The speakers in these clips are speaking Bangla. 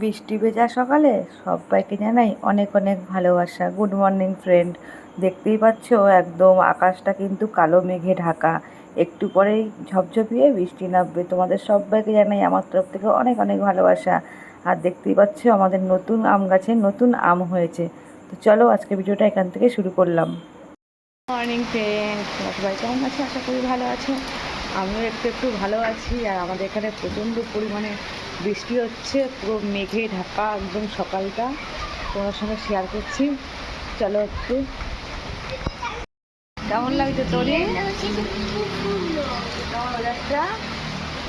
বৃষ্টি ভেজা সকালে সবাইকে জানাই অনেক অনেক ভালোবাসা। গুড মর্নিং ফ্রেন্ড দেখতেই পাচ্ছ, একদম আকাশটা কিন্তু কালো মেঘে ঢাকা। একটু পরেই ঝপঝপিয়ে বৃষ্টি নামবে। তোমাদের সবাইকে জানাই আমার তরফ থেকে অনেক অনেক ভালোবাসা। আর দেখতেই পাচ্ছ, আমাদের নতুন আম গাছে নতুন আম হয়েছে। তো চলো আজকে ভিডিওটা এখান থেকে শুরু করলাম। মর্নিং ফ্রেন্ড সবাই কেমন আছে? আশা করি ভালো আছো। আমিও একটু একটু ভালো আছি। আর আমাদের এখানে প্রচণ্ড পরিমাণে বৃষ্টি হচ্ছে পুরো মেঘে ঢাকা একদম সকালটা। তোমার সঙ্গে শেয়ার করছি। চলো একটু। কেমন লাগছে তোর?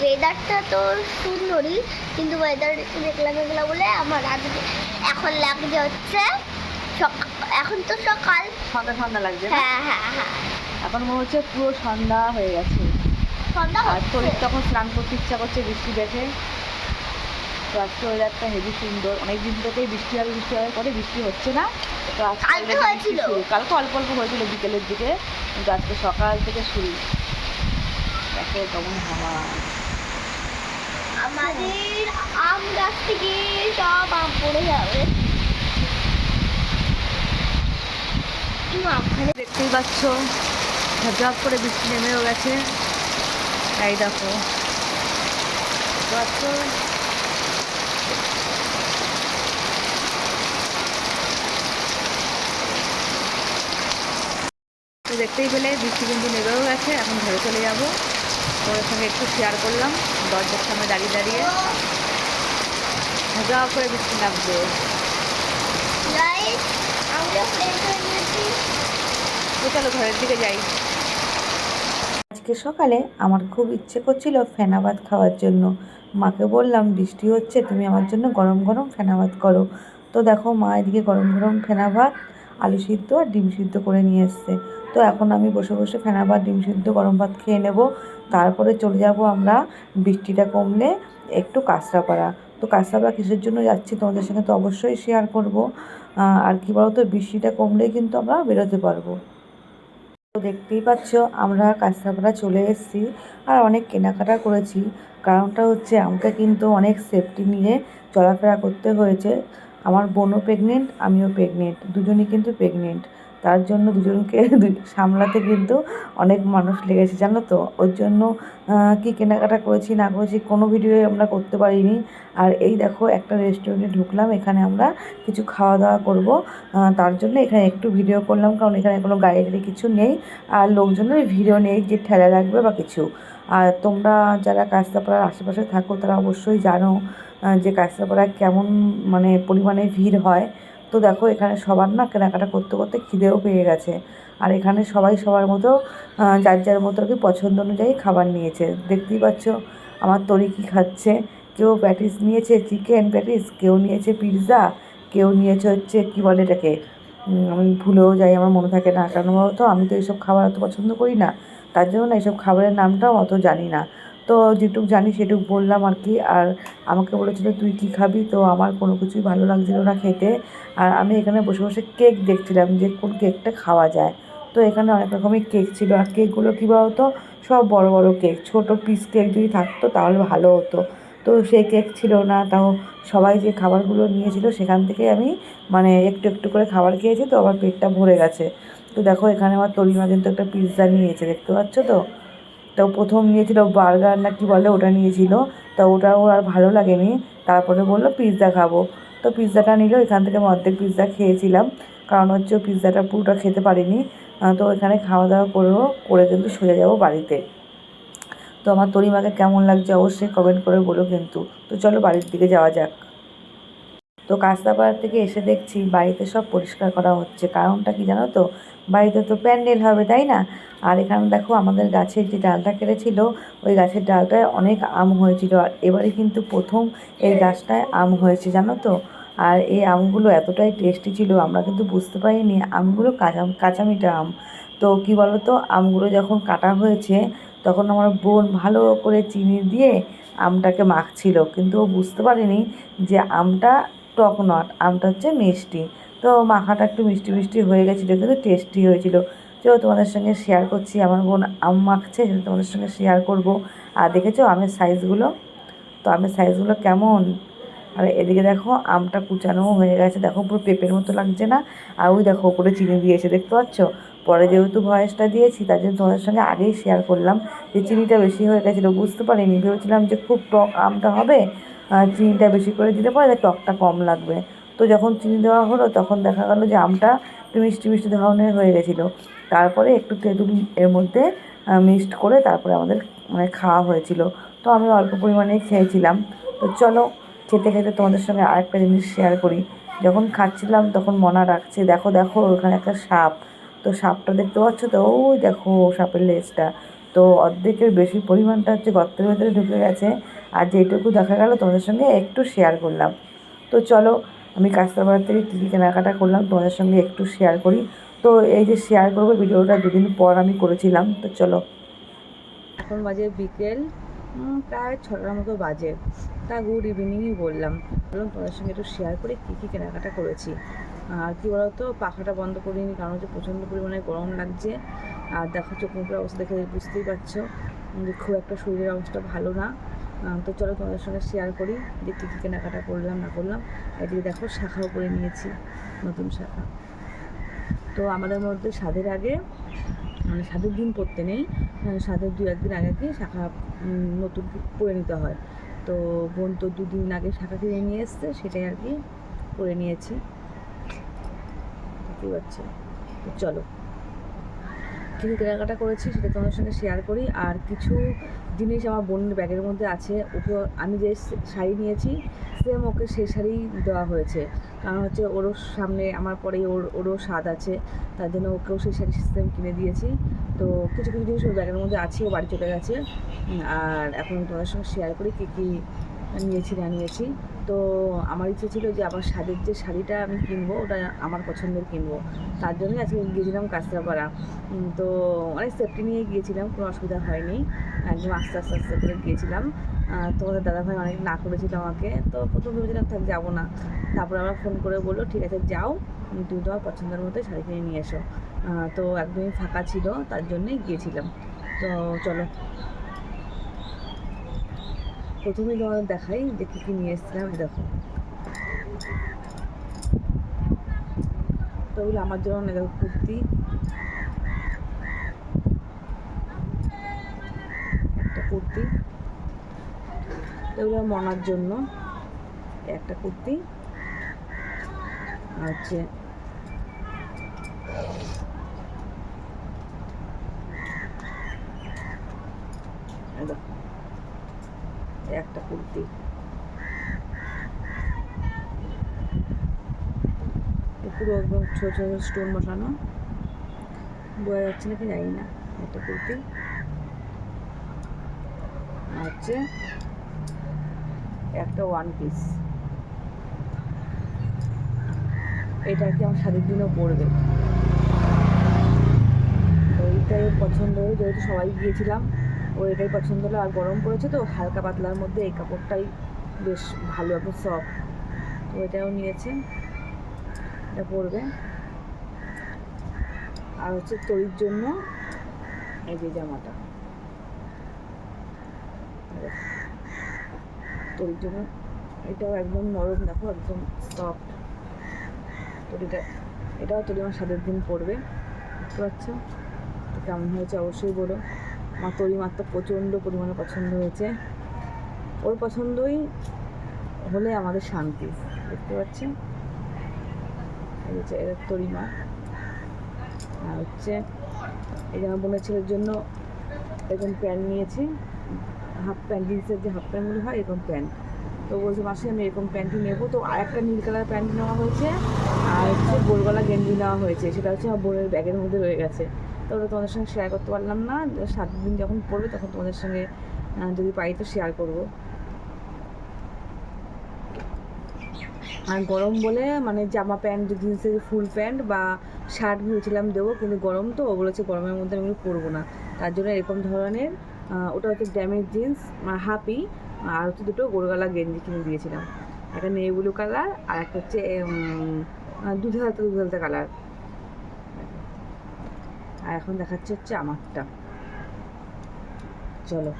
ওয়েদারটা তো সুন্দরই কিন্তু ওয়েদার মেঘলা মেঘলা বলে আমার আজকে এখন লাগছে হচ্ছে এখন তো সকাল। ঠান্ডা ঠান্ডা লাগছে হ্যাঁ হ্যাঁ হ্যাঁ। এখন মনে হচ্ছে পুরো সন্ধ্যা হয়ে গেছে। সন্ধ্যা আর হচ্ছে। শরীর তখন স্নান করতে ইচ্ছা করছে বৃষ্টি দেখে। তো আজকে ওয়েদারটা হেভি সুন্দর। অনেক দিন থেকেই বৃষ্টি হবে বৃষ্টি হবে পরে বৃষ্টি হচ্ছে না। তো আজকে কালকে। শুরু। অল্প অল্প হয়েছিল বিকেলের দিকে কিন্তু আজকে সকাল থেকে শুরু। দেখো কেমন হাওয়া। আমাদের আম গাছ থেকে সব আম পড়ে যাবে। দেখতেই পাচ্ছ ঝপঝপ করে বৃষ্টি নেমেও গেছে। এই দেখো। পাচ্ছ দেখতেই পেলে বৃষ্টি কিন্তু নেবেও গেছে এখন ঘরে চলে যাব। তোমাদের সঙ্গে একটু শেয়ার করলাম দরজার সামনে দাঁড়িয়ে দাঁড়িয়ে। ঝপঝপ করে বৃষ্টি নামবে তো চলো ঘরের দিকে যাই। আজকে সকালে আমার খুব ইচ্ছে করছিল ফেনা ভাত খাওয়ার জন্য। মাকে বললাম বৃষ্টি হচ্ছে তুমি আমার জন্য গরম গরম ফেনা ভাত করো। তো দেখো মা এদিকে গরম গরম ফেনা ভাত আলু সিদ্ধ আর ডিম সিদ্ধ করে নিয়ে এসছে। তো এখন আমি বসে বসে ফেনা ভাত ডিম সিদ্ধ গরম ভাত খেয়ে নেব। তারপরে চলে যাব আমরা বৃষ্টিটা কমলে একটু কাঁচরাপাড়া। তো কাঁচরাপাড়া কিসের জন্য যাচ্ছি তোমাদের সঙ্গে তো অবশ্যই শেয়ার করব। আর কি বলতো, বৃষ্টিটা কমলেই কিন্তু আমরা বেরোতে পারব। তো দেখতেই পাচ্ছ, আমরা কাঁচরাপাড়া চলে এসেছি আর অনেক কেনাকাটা করেছি। কারণটা হচ্ছে আমাকে কিন্তু অনেক সেফটি নিয়ে চলাফেরা করতে হয়েছে। আমার বোনও প্রেগনেন্ট আমিও প্রেগনেন্ট দুজনই কিন্তু প্রেগনেন্ট তার জন্য দুজনকে সামলাতে কিন্তু অনেক মানুষ লেগেছে, জানো তো? ওর জন্য কি কেনাকাটা করেছি, না করেছি, কোনো ভিডিও আমরা করতে পারিনি। আর এই দেখো, একটা রেস্টুরেন্টে ঢুকলাম, এখানে আমরা কিছু খাওয়া দাওয়া করব তার জন্য এখানে একটু ভিডিও করলাম, কারণ এখানে কোনো গাড়ি কিছু নেই, আর লোকজনের ভিডিও নেই যে ঠেলা রাখবে বা কিছু। আর তোমরা যারা কাস্তাপাড়ার আশেপাশে থাকো, তারা অবশ্যই জানো যে কাস্তাপাড়ায় কেমন মানে পরিমাণে ভিড় হয়। তো দেখো, এখানে সবার না কেনাকাটা করতে করতে খিদেও পেয়ে গেছে। আর এখানে সবাই সবার মতো যার যার মতো আর কি পছন্দ অনুযায়ী খাবার নিয়েছে। দেখতেই পাচ্ছ, আমার তরি কী খাচ্ছে? কেউ প্যাটিস নিয়েছে চিকেন প্যাটিস, কেউ নিয়েছে পিৎজা, কেউ নিয়েছে হচ্ছে, কী বলে এটাকে? আমি ভুলেও যাই, আমার মনে থাকে না। কেন বলতো, আমি তো এইসব খাবার অত পছন্দ করি না। তার জন্য না, এইসব খাবারের নামটাও অত জানি না। তো যেটুক জানি সেটুক বললাম আর কি। আর আমাকে বলেছিল, তুই কী খাবি? তো আমার কোনো কিছুই ভালো লাগছিল না খেতে। আর আমি এখানে বসে বসে কেক দেখছিলাম যে কোন কেকটা খাওয়া যায়। তো এখানে অনেক রকমের কেক ছিল। আর কেকগুলো কী বলতো? সব বড় বড় কেক। ছোট পিস কেক যদি থাকতো তাহলে ভালো হতো। তো সেই কেক ছিল না। তাও সবাই যে খাবারগুলো নিয়েছিল সেখান থেকে আমি মানে একটু একটু করে খাবার খেয়েছি। তো আমার পেটটা ভরে গেছে। তো দেখো এখানে আমার তরিমা কিন্তু একটা পিৎজা নিয়েছে। দেখতে পাচ্ছ তো? তো প্রথম নিয়েছিল বার্গার না কি বলে ওটা নিয়েছিল। তো ওটা ওর আর ভালো লাগেনি। তারপরে বলল পিৎজা খাব। তো পিৎজাটা নিল, এখান থেকে আমি অর্ধেক পিৎজা খেয়েছিলাম। কারণ হচ্ছে পিৎজাটা পুরোটা খেতে পারিনি। তো এখানে খাওয়া দাওয়া করব করে কিন্তু সোজা যাব বাড়িতে। তো আমার তরিমাকে কেমন লাগছে অবশ্যই কমেন্ট করে বলো কিন্তু। তো চলো বাড়ির দিকে যাওয়া যাক। তো কাস্তাপাড়া থেকে এসে দেখছি বাড়িতে সব পরিষ্কার করা হচ্ছে। কারণটা কি জানো তো? বাড়িতে তো প্যান্ডেল হবে তাই না? আর এখানে দেখো আমাদের গাছের যে ডালটা কেটেছিল ওই গাছের ডালটায় অনেক আম হয়েছিল। আর এবারে কিন্তু প্রথম এই গাছটায় আম হয়েছে জানো তো? আর এই আমগুলো এতটাই টেস্টি ছিল আমরা কিন্তু বুঝতে পারিনি আমগুলো কাঁচা কাঁচামিটা আম। তো কি বলো তো আমগুলো যখন কাটা হয়েছে তখন আমার বোন ভালো করে চিনি দিয়ে আমটাকে মাখছিল। কিন্তু ও বুঝতে পারেনি যে আমটা টক নট আমটা হচ্ছে মিষ্টি। তো মাখাটা একটু মিষ্টি মিষ্টি হয়ে গেছিল, কিন্তু টেস্টি হয়েছিল। তো তোমাদের সঙ্গে শেয়ার করছি, আমার বোন আম মাখছে সেটা তোমাদের সঙ্গে শেয়ার করব। আর দেখেছ আমের সাইজগুলো তো আমের সাইজগুলো কেমন? আর এদিকে দেখো, আমটা কুচানোও হয়ে গেছে। দেখো পুরো পেঁপের মতো লাগছে না? আর ওই দেখো, ওপরে চিনি দিয়েছে দেখতে পাচ্ছ? পরে যেহেতু ভয়েসটা দিয়েছি, তার জন্য তোমাদের সঙ্গে আগেই শেয়ার করলাম যে চিনিটা বেশি হয়ে গেছিল, বুঝতে পারিনি। ভেবেছিলাম যে খুব টক আমটা হবে চিনিটা বেশি করে দিলে পরে টকটা কম লাগবে। তো যখন চিনি দেওয়া হলো, তখন দেখা গেলো যে আমটা একটু মিষ্টি মিষ্টি ধরনের হয়ে গেছিল। তারপরে একটু তেঁতুল এর মধ্যে মিক্সড করে তারপরে আমাদের মানে খাওয়া হয়েছিল। তো আমি অল্প পরিমাণেই খেয়েছিলাম। তো চলো, খেতে খেতে তোমাদের সঙ্গে আরেকটা জিনিস শেয়ার করি। যখন খাচ্ছিলাম, তখন মনা রাখছে, দেখো দেখো, ওখানে একটা সাপ। তো সাপটা দেখতে পাচ্ছ? তো ওই দেখো সাপের লেজটা। তো অর্ধেকের বেশি পরিমাণটা হচ্ছে গর্তের ভেতরে ঢুকে গেছে। আর যেটুকু দেখা গেল, তোমাদের সঙ্গে একটু শেয়ার করলাম। তো চলো, আমি কাস্তাবাড়ার থেকে কী কী কেনাকাটা করলাম, তোমাদের সঙ্গে একটু শেয়ার করি। তো এই যে শেয়ার করব ভিডিওটা, দুদিন পর আমি করেছিলাম। তো চলো। এখন বাজে বিকেল প্রায় ছটার মতো বাজে। তা গুড ইভিনিংই বললাম। বললাম তোমাদের সঙ্গে একটু শেয়ার করি, কী কী কেনাকাটা করেছি। আর কী বলতো পাখাটা বন্ধ করিনি কারণ হচ্ছে প্রচণ্ড পরিমাণে গরম লাগছে। আর দেখো চোখ মুখের অবস্থা দেখে বুঝতেই পারছ যে খুব একটা শরীরের অবস্থা ভালো না। তো চলো তোমাদের সঙ্গে শেয়ার করি যে কী কী কেনাকাটা করলাম না করলাম। এদিকে দেখো শাখাও করে নিয়েছি নতুন শাখা। তো আমাদের মধ্যে স্বাদের আগে মানে স্বাদের দিন পড়তে নেই আহ, স্বাদের দু একদিন আগে কি শাখা নতুন করে নিতে হয়। তো বোন তো দুদিন আগে শাখা কিনে নিয়ে এসছে সেটাই আর কি করে নিয়েছি। বুঝতেই পারছি চলো। কী কী কেনাকাটা করেছি, সেটা তোমাদের সঙ্গে শেয়ার করি। আর কিছু জিনিস আমার বোনের ব্যাগের মধ্যে আছে। ওকে আমি যে শাড়ি নিয়েছি সেম ওকে সেই শাড়ি দেওয়া হয়েছে। কারণ হচ্ছে ওরও সামনে আমার পরেই ওর, ওরও স্বাদ আছে। তার জন্য ওকেও সেই শাড়ি সেম কিনে দিয়েছি। তো কিছু কিছু জিনিস ওর ব্যাগের মধ্যে আছে, ও বাড়ি চলে গেছে। আর এখন তোমাদের সঙ্গে শেয়ার করি, কী কী নিয়েছি, না নিয়েছি। তো আমার ইচ্ছে ছিল যে আমার স্বাদের যে শাড়িটা আমি কিনবো, ওটা আমার পছন্দের কিনবো। তার জন্যই আজকে গিয়েছিলাম কাঁচরাপাড়া। তো অনেক সেফটি নিয়ে গিয়েছিলাম, কোনো অসুবিধা হয়নি। একদম আস্তে আস্তে আস্তে করে গিয়েছিলাম। তোমাদের দাদাভাই অনেক না করেছিল আমাকে। তো প্রথম ভেবেছিলাম থাক, যাব না। তারপর আমার ফোন করে বলল, ঠিক আছে, যাও। তুমি তোমার পছন্দের মতো শাড়ি কিনে নিয়ে এসো। তো একদমই ফাঁকা ছিল, তার জন্যই গিয়েছিলাম। তো চলো। প্রথমেই তোমাদের দেখাই যে কী নিয়ে এসেছিলাম দেখো। তো আমার জন্য দেখো কুর্তি। একটা কুর্তি। এগুলো মনার জন্য একটা কুর্তি। আর হচ্ছে দেখো, একটা কুর্তি। পুরো একদম ছোটো ছোটো স্টোন বসানো। বোঝা যাচ্ছে নাকি জানি না, একটা কুর্তি। হচ্ছে একটা ওয়ান পিস এটা কি আমার শাড়ির দিনও পরবে? এইটাই পছন্দ যেহেতু সবাই গিয়েছিলাম। ও এটাই পছন্দ হলো। আর গরম পড়েছে তো, হালকা পাতলার মধ্যে এই কাপড়টাই বেশ ভালো, একদম সফট তো এটাও নিয়েছে। এটা পরবে। আর হচ্ছে তৈরির জন্য এই যে জামাটা। তৈরির জন্য এটাও একদম নরম, দেখো, একদম সফট তৈরিটা, এটাও তৈরি আমার সাতের দিন পড়বে বুঝতে পারছ? কেমন হয়েছে অবশ্যই বলো। আমার তৈরি মার তো প্রচণ্ড পরিমাণে পছন্দ হয়েছে। ওর পছন্দই হলে আমাদের শান্তি, দেখতে পাচ্ছেন? এই হচ্ছে এর তৈরি মা আর হচ্ছে, এই যে আমার বোনের ছেলের জন্য এরকম প্যান্ট নিয়েছি। হাফ প্যান্ট, জিন্সের যে হাফ প্যান্টগুলো হয়, এরকম প্যান্ট। তো বলছে, মাসে, আমি এরকম প্যান্টই নেব। তো আর একটা নীল কালার প্যান্ট নেওয়া হয়েছে, আর হচ্ছে গোলগলা গেঞ্জি নেওয়া হয়েছে। সেটা হচ্ছে আমার বোনের ব্যাগের মধ্যে রয়ে গেছে। তো ওটা তোমাদের সঙ্গে শেয়ার করতে পারলাম না। সাত দিন যখন পড়বে তখন তোমাদের সঙ্গে যদি পাই তো শেয়ার করব। আর গরম বলে মানে জামা প্যান্ট জিন্সের ফুল প্যান্ট বা শার্ট ভেবেছিলাম দেবো কিন্তু গরম তো ও বলেছে গরমের মধ্যে আমি পরবো না। তার জন্য এরকম ধরনের ওটা হচ্ছে ড্যামেজ জিন্স হাফি আর হচ্ছে দুটো গোলগালা গেঞ্জি কিনে দিয়েছিলাম। একটা নেই ব্লু কালার আর একটা হচ্ছে উম, আহ, দুধে হালতা দুধে হালতা কালার। আর এখন দেখাচ্ছে হচ্ছে আমারটা। চলো।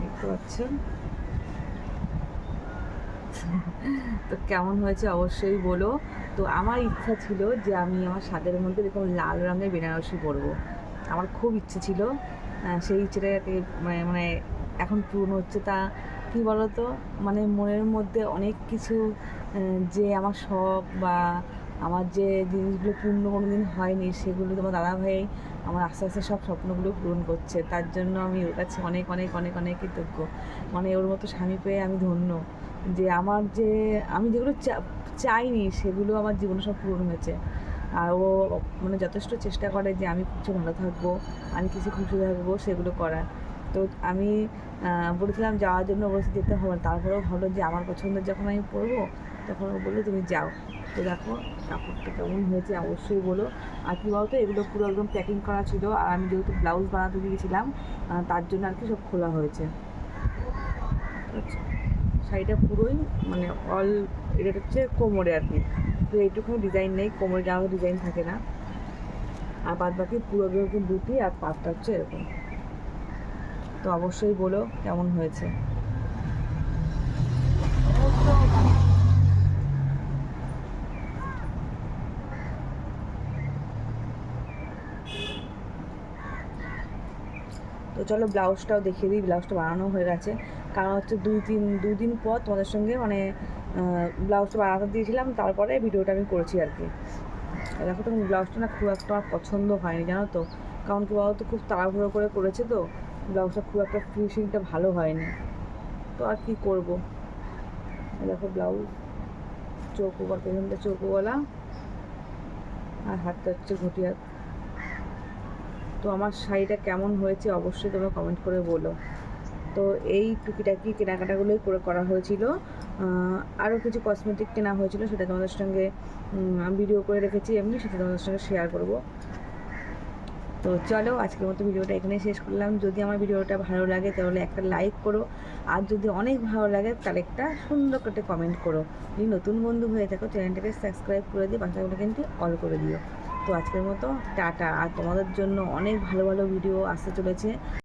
দেখতে পাচ্ছেন? তো কেমন হয়েছে অবশ্যই বলো। তো আমার ইচ্ছা ছিল যে আমি আমার স্বাদের মধ্যে এরকম লাল রঙের বেনারসি পরবো। আমার খুব ইচ্ছে ছিল সেই ইচ্ছেটাকে মানে মানে এখন পূরণ হচ্ছে তা কী বলতো? মানে মনের মধ্যে অনেক কিছু যে আমার শখ বা আমার যে জিনিসগুলো পূর্ণ কোনো দিন হয়নি সেগুলো তোমার দাদাভাই আমার আস্তে আস্তে সব স্বপ্নগুলো পূরণ করছে। তার জন্য আমি ওর কাছে অনেক অনেক অনেক অনেক কৃতজ্ঞ। মানে ওর মতো স্বামী পেয়ে আমি ধন্য। যে আমার যে, আমি যেগুলো চাইনি সেগুলো আমার জীবনে সব পূরণ হয়েছে। আর ও মানে যথেষ্ট চেষ্টা করে যে আমি কিছু ভালো থাকব, আমি কিছু খুশি থাকব সেগুলো করার। তো আমি বলেছিলাম যাওয়ার জন্য বলছি যেতে হবে। তারপরেও ভালো যে আমার পছন্দের যখন আমি পরবো, তখন ও বলল, তুমি যাও। তো দেখো কাপড়টা কেমন হয়েছে অবশ্যই বলো। আর কী বলতো, এগুলো পুরো একদম প্যাকিং করা ছিল। আর আমি যেহেতু ব্লাউজ বানাতে দিয়েছিলাম তার জন্য আর কি সব খোলা হয়েছে। শাড়িটা পুরোই মানে অল এটা হচ্ছে কোমরে আর কি। তো এইটুকুনি ডিজাইন নেই, কোমরে জামা ডিজাইন থাকে না। আর বাদ বাকি পুরো বুটি আর পাটটা হচ্ছে এরকম। তো অবশ্যই বলো কেমন হয়েছে তো চলো ব্লাউজটাও দেখিয়ে দিই, ব্লাউজটা বানানো হয়ে গেছে। কারণ হচ্ছে দুই তিন দুদিন পর তোমাদের সঙ্গে মানে ব্লাউজটা বানাতে দিয়েছিলাম, তারপরে ভিডিওটা আমি করেছি আর কি। দেখো তখন ব্লাউজটা না খুব একটা আমার পছন্দ হয়নি, জানো তো? কারণ কি বলতো, খুব তাড়াহুড়ো করে করেছে তো, ব্লাউজটা খুব একটা ফিনিশিংটা ভালো হয়নি। তো আর কি করব? দেখো ব্লাউজ, চৌকো বা পেছনটা চৌকোওয়ালা আর হাতটা হচ্ছে ঘটি হাত তো আমার শাড়িটা কেমন হয়েছে অবশ্যই তোমরা কমেন্ট করে বলো। তো এই টুকিটাকি কেনাকাটাগুলোই করে করা হয়েছিল। আরও কিছু কসমেটিক কেনা হয়েছিল সেটা তোমাদের সঙ্গে ভিডিও করে রেখেছি এমনি, সেটা তোমাদের সঙ্গে শেয়ার করব। তো চলো, আজকের মতো ভিডিওটা এখানে শেষ করলাম। যদি আমার ভিডিওটা ভালো লাগে তাহলে একটা লাইক করো। আর যদি অনেক ভালো লাগে তাহলে একটা সুন্দর করে কমেন্ট করো। যদি নতুন বন্ধু হয়ে থাকো, চ্যানেলটাকে সাবস্ক্রাইব করে দিয়ে বাচ্চাগুলো কিন্তু অল করে দিও। তো আজকের মতো টাটা। আর তোমাদের জন্য অনেক ভালো ভালো ভিডিও আসতে চলেছে।